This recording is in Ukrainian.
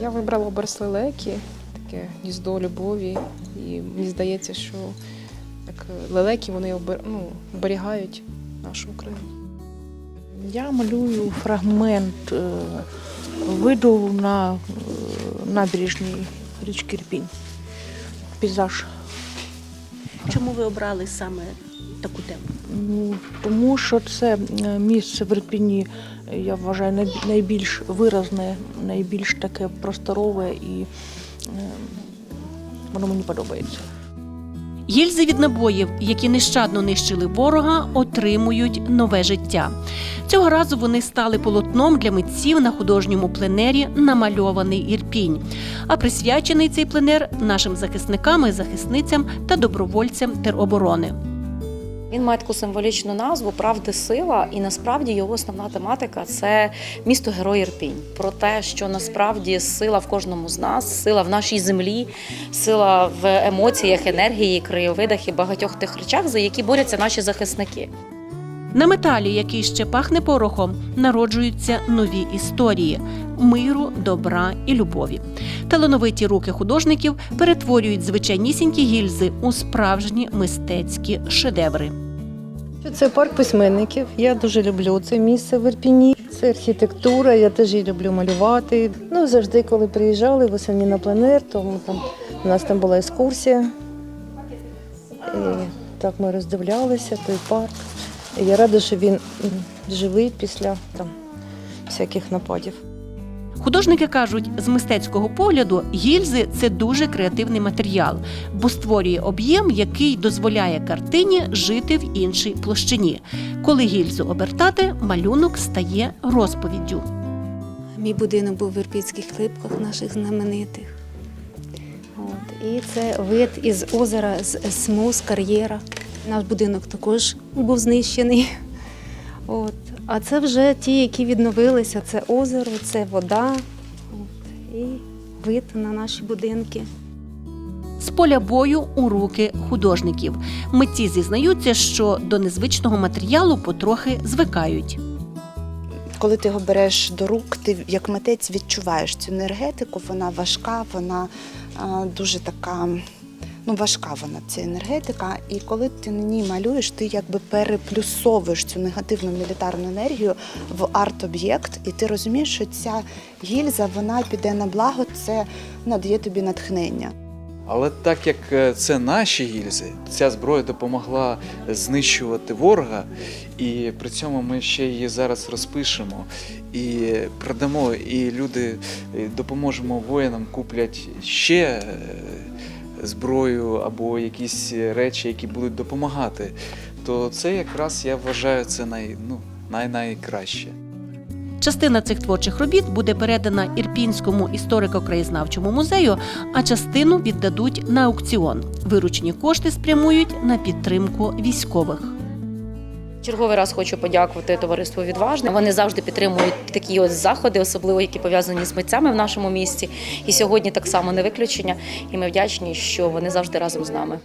Я вибрала образ лелеки, таке гніздо любові. І мені здається, що як лелеки вони обер- ну, оберігають нашу Україну. Я малюю фрагмент е, виду на е, набережній річки Ірпінь. Пейзаж. Чому ви обрали саме таку тему? Ну, Тому що це е, місце в Ірпіні, е, я вважаю, най- найбільш виразне, найбільш таке просторове і е, воно мені подобається. Гільзи від набоїв, які нещадно нищили ворога, отримують нове життя. Цього разу вони стали полотном для митців на художньому пленері Намальований Ірпінь. А присвячений цей пленер нашим захисникам і захисницям та добровольцям тероборони. Він має таку символічну назву Правди сила, і насправді його основна тематика це місто Герой Ірпінь. Про те, що насправді сила в кожному з нас, сила в нашій землі, сила в емоціях, енергії, краєвидах і багатьох тих речах, за які борються наші захисники. На металі, який ще пахне порохом, народжуються нові історії миру, добра і любові. Талановиті руки художників перетворюють звичайнісінькі гільзи у справжні мистецькі шедеври. Це парк письменників. Я дуже люблю це місце в Ірпіні. Це архітектура, я теж її люблю малювати. Ну, завжди, коли приїжджали восени на пленер, то там, у нас там була екскурсія. І так ми роздивлялися той парк. І я рада, що він живий після там, всяких нападів. Художники кажуть, з мистецького погляду гільзи це дуже креативний матеріал, бо створює об'єм, який дозволяє картині жити в іншій площині. Коли гільзу обертати, малюнок стає розповіддю. Мій будинок був в Ірпінських липках, наших знаменитих. От. І це вид із озера з Смус, кар'єра. Наш будинок також був знищений. От. А це вже ті, які відновилися. Це озеро, це вода От. і вид на наші будинки. З поля бою у руки художників. Митці зізнаються, що до незвичного матеріалу потрохи звикають. коли ти його береш до рук, ти як митець відчуваєш цю енергетику, вона важка, вона а, дуже така. Ну, важка вона ця енергетика, і коли ти на ній малюєш, ти якби переплюсовуєш цю негативну мілітарну енергію в арт-об'єкт, і ти розумієш, що ця гільза вона піде на благо, це надає тобі натхнення. Але так як е, це наші гільзи, ця зброя допомогла знищувати ворога, і при цьому ми ще її зараз розпишемо і продамо, і люди е, допоможемо воїнам, куплять ще е, зброю або якісь речі, які будуть допомагати, то це якраз я вважаю це най, ну, най найкраще. Частина цих творчих робіт буде передана Ірпінському історико-краєзнавчому музею, а частину віддадуть на аукціон. Виручені кошти спрямують на підтримку військових. Черговий раз хочу подякувати товариству відважне. Вони завжди підтримують такі от заходи, особливо які пов'язані з митцями в нашому місті. І сьогодні так само не виключення. І ми вдячні, що вони завжди разом з нами.